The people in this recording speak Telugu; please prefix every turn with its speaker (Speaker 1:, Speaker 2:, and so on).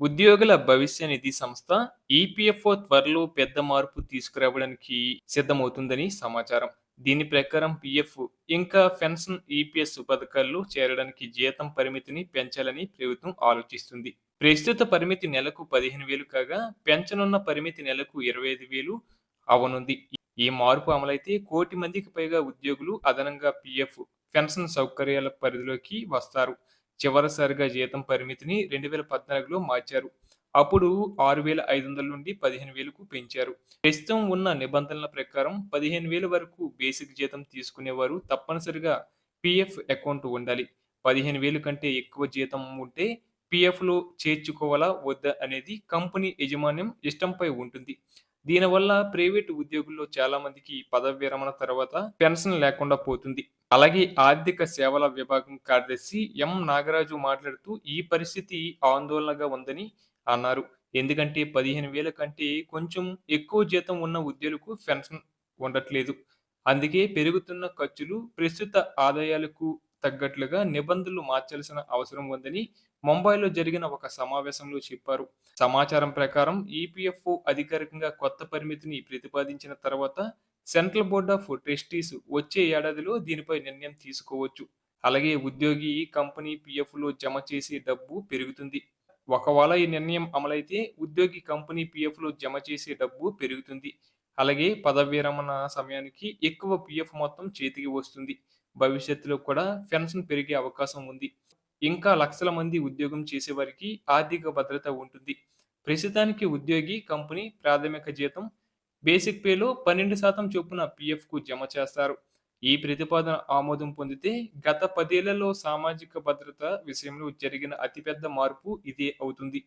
Speaker 1: ఉద్యోగుల భవిష్య నిధి సంస్థ ఈపీఎఫ్ఓ త్వరలో పెద్ద మార్పు తీసుకురావడానికి సిద్ధమవుతుందని సమాచారం. దీని ప్రకారం పిఎఫ్ ఇంకా పెన్షన్ ఈపీఎస్ పథకాల్లో చేరడానికి జీతం పరిమితిని పెంచాలని ప్రభుత్వం ఆలోచిస్తుంది. ప్రస్తుత పరిమితి నెలకు పదిహేను వేలు కాగా పెంచనున్న పరిమితి నెలకు ఇరవై ఐదు వేలు అవనుంది. ఈ మార్పు అమలైతే కోటి మందికి పైగా ఉద్యోగులు అదనంగా పిఎఫ్ పెన్షన్ సౌకర్యాల పరిధిలోకి వస్తారు. చివరిసారిగా జీతం పరిమితిని రెండు వేల పద్నాలుగులో మార్చారు. అప్పుడు ఆరు వేల ఐదు వందల నుండి పదిహేను వేలకు పెంచారు. ప్రస్తుతం ఉన్న నిబంధనల ప్రకారం పదిహేను వేల వరకు బేసిక్ జీతం తీసుకునేవారు తప్పనిసరిగా పీఎఫ్ అకౌంట్ ఉండాలి. పదిహేను వేలు కంటే ఎక్కువ జీతం ఉంటే పీఎఫ్లో చేర్చుకోవాలా? వద్దా? అనేది కంపెనీ యజమాన్యం ఇష్టంపై ఉంటుంది. దీనివల్ల ప్రైవేటు ఉద్యోగుల్లో చాలా మందికి పదవి విరమణ తర్వాత పెన్షన్ లేకుండా పోతుంది. అలాగే ఆర్థిక సేవల విభాగం కార్యదర్శి ఎం. నాగరాజు మాట్లాడుతూ ఈ పరిస్థితి ఆందోళనగా ఉందని అన్నారు. ఎందుకంటే పదిహేను వేల కంటే కొంచెం ఎక్కువ జీతం ఉన్న ఉద్యోగులకు పెన్షన్ ఉండట్లేదు. అందుకే పెరుగుతున్న ఖర్చులు ప్రస్తుత ఆదాయాలకు తగ్గట్లుగా నిబంధనలు మార్చాల్సిన అవసరం ఉందని ముంబైలో జరిగిన ఒక సమావేశంలో చెప్పారు. సమాచారం ప్రకారం ఈపీఎఫ్ఓ అధికారికంగా కొత్త పరిమితిని ప్రతిపాదించిన తర్వాత సెంట్రల్ బోర్డ్ ఆఫ్ ట్రస్టీస్ వచ్చే ఏడాదిలో దీనిపై నిర్ణయం తీసుకోవచ్చు. అలాగే ఉద్యోగి కంపెనీ పిఎఫ్లో జమ చేసే డబ్బు పెరుగుతుంది. ఒకవేళ ఈ నిర్ణయం అమలైతే ఉద్యోగి కంపెనీ పిఎఫ్లో జమ చేసే డబ్బు పెరుగుతుంది. అలాగే పదవి విరమణ సమయానికి ఎక్కువ పిఎఫ్ మొత్తం చేతికి వస్తుంది. భవిష్యత్తులో కూడా పెన్షన్ పెరిగే అవకాశం ఉంది. ఇంకా లక్షల మంది ఉద్యోగం చేసేవారికి ఆర్థిక భద్రత ఉంటుంది. ప్రస్తుతానికి ఉద్యోగి కంపెనీ ప్రాథమిక జీతం బేసిక్ పేలో పన్నెండు శాతం చొప్పున పీఎఫ్కు జమ చేస్తారు. ఈ ప్రతిపాదన ఆమోదం పొందితే గత పదేళ్ళలో సామాజిక భద్రత విషయంలో జరిగిన అతిపెద్ద మార్పు ఇదే అవుతుంది.